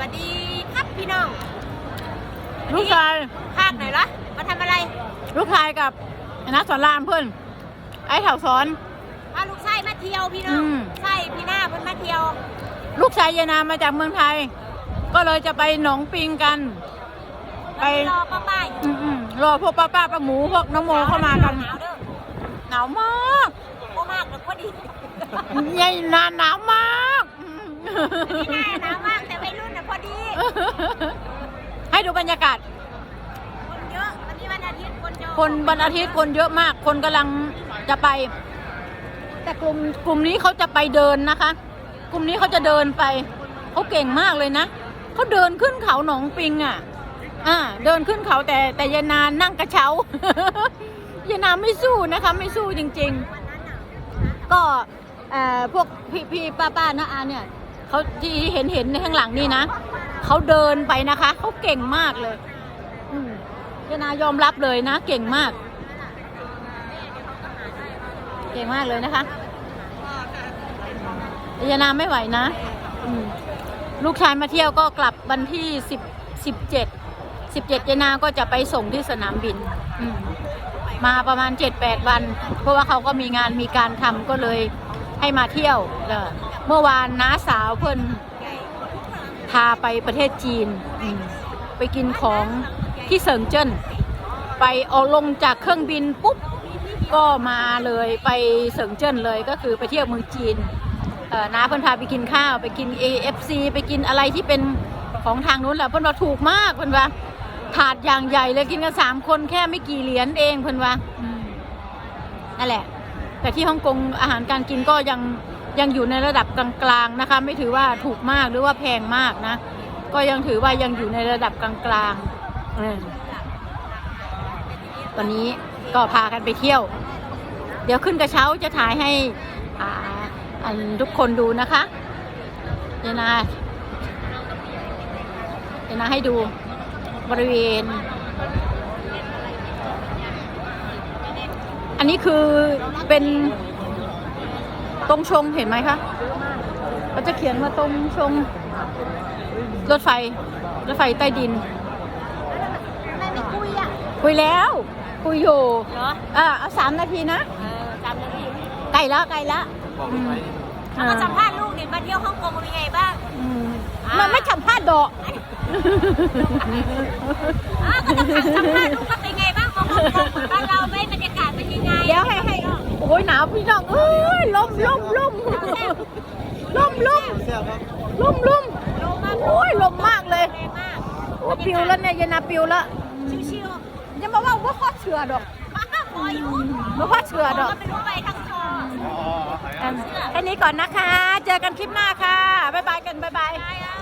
วัสดีครับพี่น้องลูกชายภาคไหนล่ะมาทำอะไรลูกชายกับนักสอนรามเพื่อนไอ้แถวสอนพาลูกไส้มาเที่ยวพี่น้องอืมไส้พี่หน้าเพิ่นมาเที่ยวลูกชายเยายนามาจากเมืองไทย ก็เลยจะไปหนองปิงกัน ไปรอป้าป้าอยู่อืมๆรอพวกป้าป้าป้าหมูพวกน้องโมเข้ามากัน หนาวเด้อหนาวมากโอ้มากเลยพอดียายนาหนาวมากอืมพี่หน้าหนาวมากแต่วัยรุ่นน่ะพอดี ให้ดูบรรยากาศ คนเยอะวันนี้วันอาทิตย์คนเยอะคนวันอาทิตย์คนเยอะมาก คนกำลังจะไป แต่กลุ่มกลุ่มนี้เขาจะไปเดินนะคะ กลุ่มนี้เขาจะเดินไปเขาเก่งมากเลยนะเขาเดินขึ้นเขาหนองปิงอะ อ่า เดินขึ้นเขาแต่แต่ยายนานนั่งกระเช้ายายนาไม่สู้นะคะ ไม่สู้จริง ๆ ก็เอ่อพวกพี่พี่ป้าป้านะอาเนี่ยเขาที่เห็นเห็นในข้างหลังนี่นะ เขาเดินไปนะคะ เขาเก่งมากเลยอืมยนายอมรับเลยนะ เก่งมาก เก่งมากเลยนะคะยายนาไม่ไหวนะลูกชายมาเที่ยวก็กลับวันที่สิบสิบเจ็ดสิบเจ็ดยายนาก็จะไปส่งที่สนามบินมาประมาณเจ็ดแปดวัน เพราะว่าเขาก็มีงานมีการทำก็เลยให้มาเที่ยวเออเมื่อวานน้าสาวเพิ่น พาไปประเทศจีน ไปกินของที่เซิงเจิ้น ไปเอาลงจากเครื่องบินปุ๊บ ก็มาเลยไปเสิงเจิ้นเลยก็คือไปเที่ยวเมืองจีนเออน้าเพิ่อนพาไปกินข้าวไปกิน AFC ไปกินอะไรที่เป็นของทางนู้นแหละเพิ่อนว่าถูกมากเพิ่อนว่าถาดอย่างใหญ่เลยกินกันสามคนแค่ไม่กี่เหรียญเองเพิ่อนว่าอืมนั่นแหละ แต่ที่ฮ่องกงอาหารการกินก็ยัง ยังอยู่ในระดับกลางๆนะคะ ไม่ถือว่าถูกมากหรือว่าแพงมากนะ ก็ยังถือว่ายังอยู่ในระดับกลางๆเออวันนี้ก็พากันไปเที่ยว เดี๋ยวขึ้นกระเช้าจะถ่ายให้อันทุกคนดูนะคะเดี๋ยวนะเดี๋ยวนะให้ดูบริเวณ อันนี้คือเป็น ตรงชงเห็นไหมคะเขาจะเขียนว่าตรงชง รถไฟ รถไฟใต้ดินทำไมไม่คุยอะคุยแล้วคุยอยู่เหรออ่าเอาสามนาทีนะเออจำได้ที่ไกลแล้วไกลแล้วอืมเอามาสัมภาษณ์ลูกดิมาเที่ยวฮ่องกงเป็นไงบ้างอืมอ่ามัมันไม่สัมภาษณ์ดอกอะก็ต้องถามสัมภาษณ์ลูกว่าเป็นไงบ้างของฮ่องกงเหมือนบ้านเราไหมบรรยากาศเป็นยังไง เดี๋ยวให้ให้โอ้ยหนาวพี่น้องเอ้ยลมลมลมลมลมลมลมลงมาโอ้ยลมมากเลยแรงมากโอ้ปิวแล้วเนี่ยยายนาปิวแล้วชิวอยังมาว่าว่าข้อเชื่อดอกๆพออยู่ว่าข้อเชื่อดอกก็ไม่รู้ไปทั้งคอแค่นี้ก่อนนะคะ เจอกันคลิปหน้าค่ะบ๊ายบายกันบ๊ายบายไปอะ